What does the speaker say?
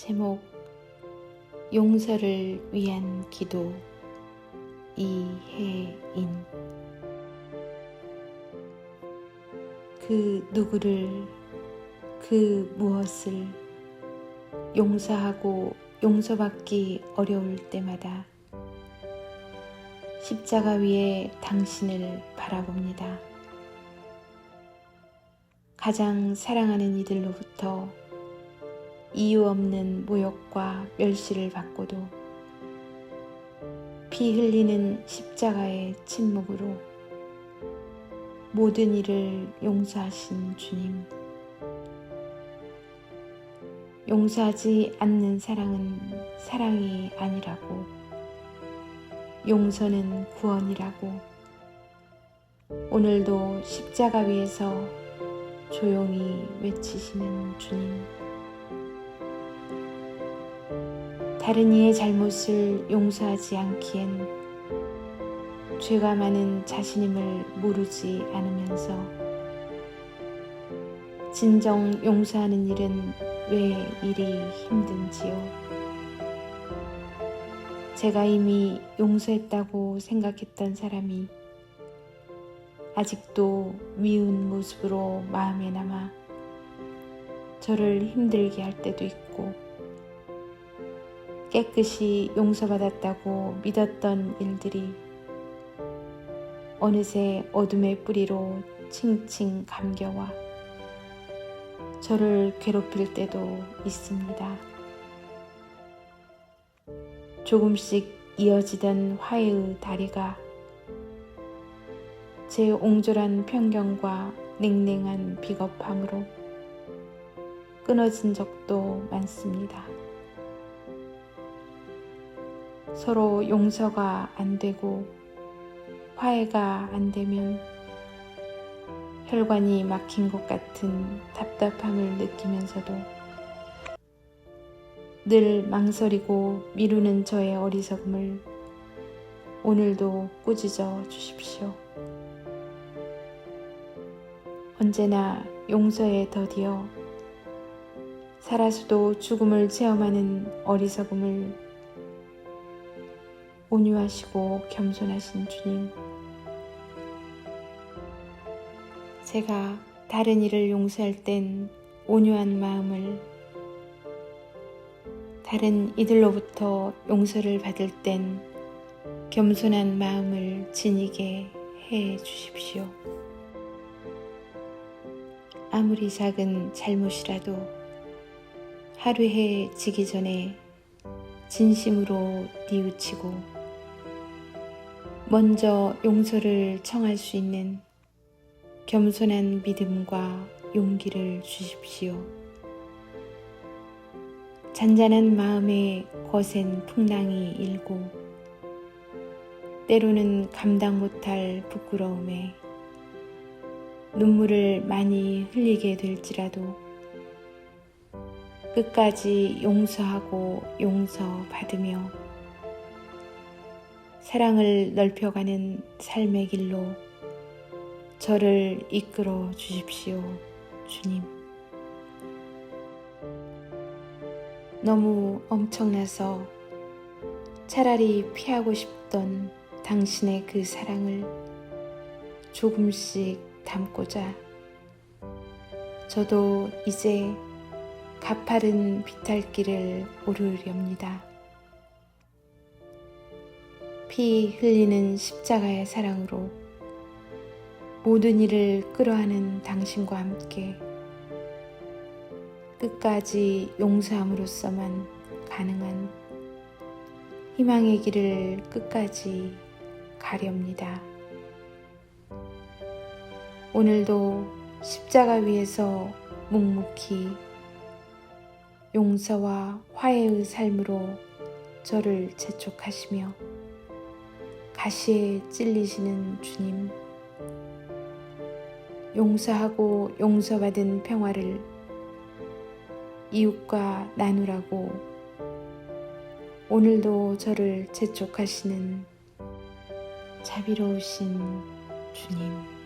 제목 용서를 위한 기도 이혜인 그 누구를 그 무엇을 용서하고 용서받기 어려울 때마다 십자가 위에 당신을 바라봅니다. 가장 사랑하는 이들로부터 이유 없는 모욕과 멸시를 받고도 피 흘리는 십자가의 침묵으로 모든 일을 용서하신 주님. 용서하지 않는 사랑은 사랑이 아니라고, 용서는 구원이라고, 오늘도 십자가 위에서 조용히 외치시는 주님. 다른 이의 잘못을 용서하지 않기엔 죄가 많은 자신임을 모르지 않으면서 진정 용서하는 일은 왜 이리 힘든지요? 제가 이미 용서했다고 생각했던 사람이 아직도 미운 모습으로 마음에 남아 저를 힘들게 할 때도 있고 깨끗이 용서받았다고 믿었던 일들이 어느새 어둠의 뿌리로 칭칭 감겨와 저를 괴롭힐 때도 있습니다. 조금씩 이어지던 화해의 다리가 제 옹졸한 편견과 냉랭한 비겁함으로 끊어진 적도 많습니다. 서로 용서가 안 되고 화해가 안 되면 혈관이 막힌 것 같은 답답함을 느끼면서도 늘 망설이고 미루는 저의 어리석음을 오늘도 꾸짖어 주십시오. 언제나 용서에 더디어 살아서도 죽음을 체험하는 어리석음을 온유하시고 겸손하신 주님. 제가 다른 이를 용서할 땐 온유한 마음을 다른 이들로부터 용서를 받을 땐 겸손한 마음을 지니게 해 주십시오. 아무리 작은 잘못이라도 하루해 지기 전에 진심으로 뉘우치고 먼저 용서를 청할 수 있는 겸손한 믿음과 용기를 주십시오. 잔잔한 마음에 거센 풍랑이 일고 때로는 감당 못할 부끄러움에 눈물을 많이 흘리게 될지라도 끝까지 용서하고 용서받으며 사랑을 넓혀가는 삶의 길로 저를 이끌어 주십시오, 주님. 너무 엄청나서 차라리 피하고 싶던 당신의 그 사랑을 조금씩 담고자 저도 이제 가파른 비탈길을 오르렵니다. 피 흘리는 십자가의 사랑으로 모든 일을 끌어하는 당신과 함께 끝까지 용서함으로써만 가능한 희망의 길을 끝까지 가렵니다. 오늘도 십자가 위에서 묵묵히 용서와 화해의 삶으로 저를 재촉하시며 가시에 찔리시는 주님, 용서하고 용서받은 평화를 이웃과 나누라고 오늘도 저를 재촉하시는 자비로우신 주님.